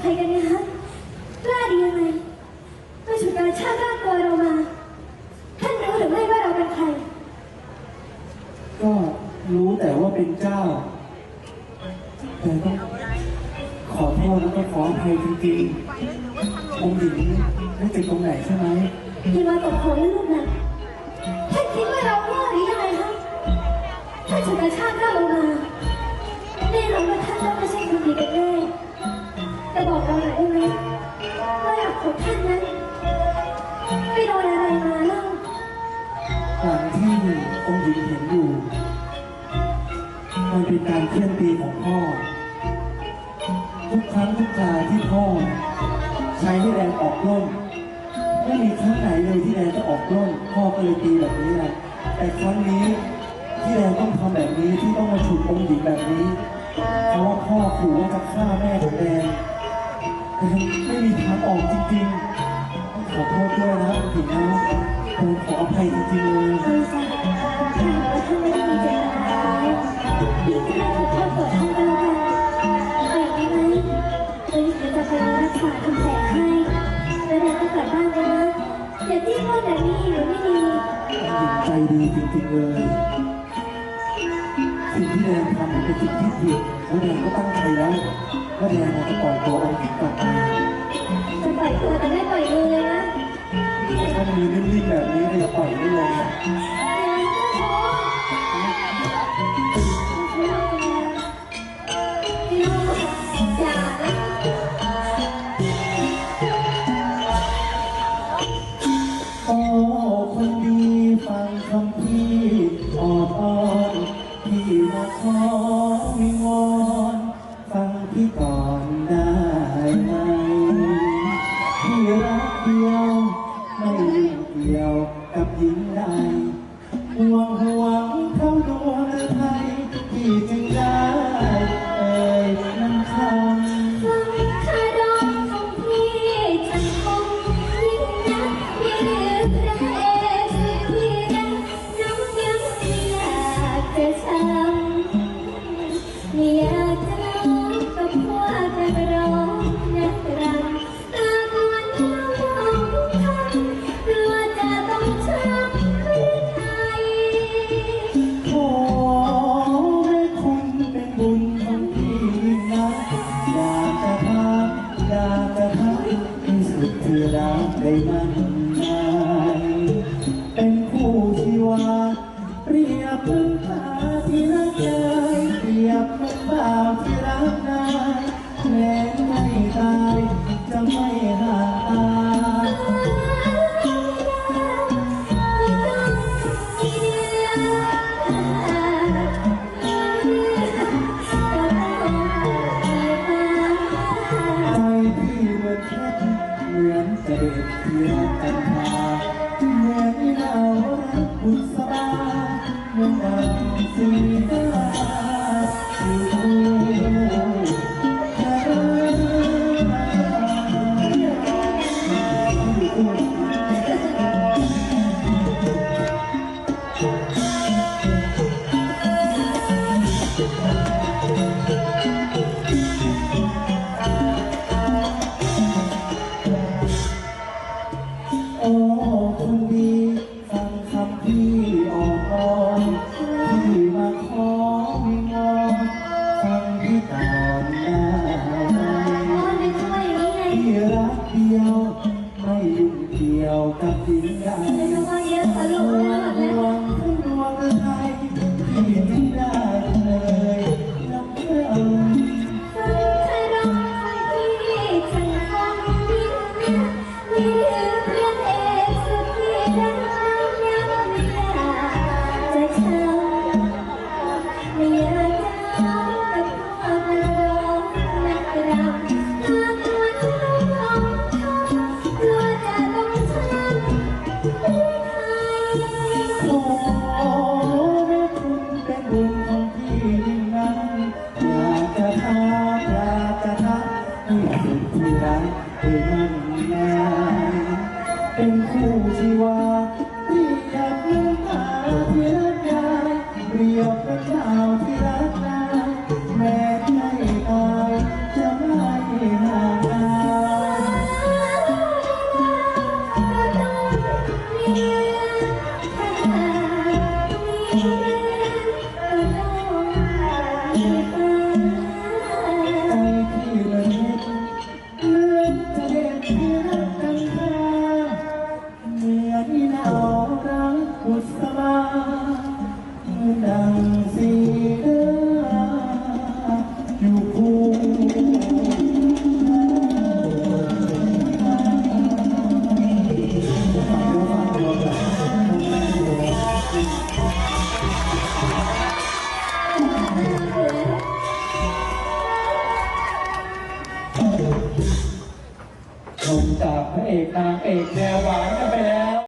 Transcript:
ใครกันเนี่ยฮะกล้าดียังไงมาฉุดกาชากลากตัวเรามา ท่านรู้หรือไม่ว่าเราเป็นใคร ก็รู้แต่ว่าเป็นเจ้า แต่ก็ขอโทษแล้วก็ขออภัยจริงๆองค์หญิงไม่ติดตรงไหนใช่ไหม ที่มาตกของลูกนะ โดนอะไรมาเล่าหลังที่องค์หญิงเห็นอยู่ มันเป็นการเคลื่อนตีของพ่อ ทุกครั้งทุกคราที่พ่อ ใช้ให้แรงออกร่มไม่มีครั้งไหนเลยที่แรงจะออกร่มพ่อก็เลยตีแบบนี้แหละแต่ครั้งนี้ที่แรงต้องทำแบบนี้ที่ต้องมาฉุดองค์หญิงแบบนี้เพราะว่าพ่อขู่ว่าจะฆ่าแม่ของแดงแต่ไม่มีทางออกจริงๆต้อง ขอโทษด้วยนะองค์หญิงนะผมขออภัยจริงๆเลยใช่ท่านก็ไม่ได้เจตนาร้ายยิ่งท่านถูกพ่าวกันเอาอย่างนี้ไหมเดี๋ยวจะไปรักษาทำแผลให้แล้วเดี๋ยวก็กลับบ้านกันนะอย่าจี้พ่อแบบนี้อีกหรือไม่ดีใจดีจริงๆเลยสิ่งที่แดงทำเป็นสิ่งที่ผิดแล้วแดงก็ตั้งใจแล้วว่าแดงจะปล่อยตัวองค์หญิงกลับมา เกี่ยวกับหญิงใดห่วงห่วงเขาดวงไทยที่จะ ไม่ห่างตาใจพี่เหมือนเพชรเหมือนจะเด็ดที่รักกันพาเหมือนเรารักบุษบาเหมือนดังสี เดียว ไม่ยุ่งเกี่ยวกับหญิงใด ที่รักเธอนนานเป็นคู่ชีวาที่อยากลืมหาเพียงกายเรียบพระเจ้า beautiful. เอกนางเอกแนวหวานกันไปแล้ว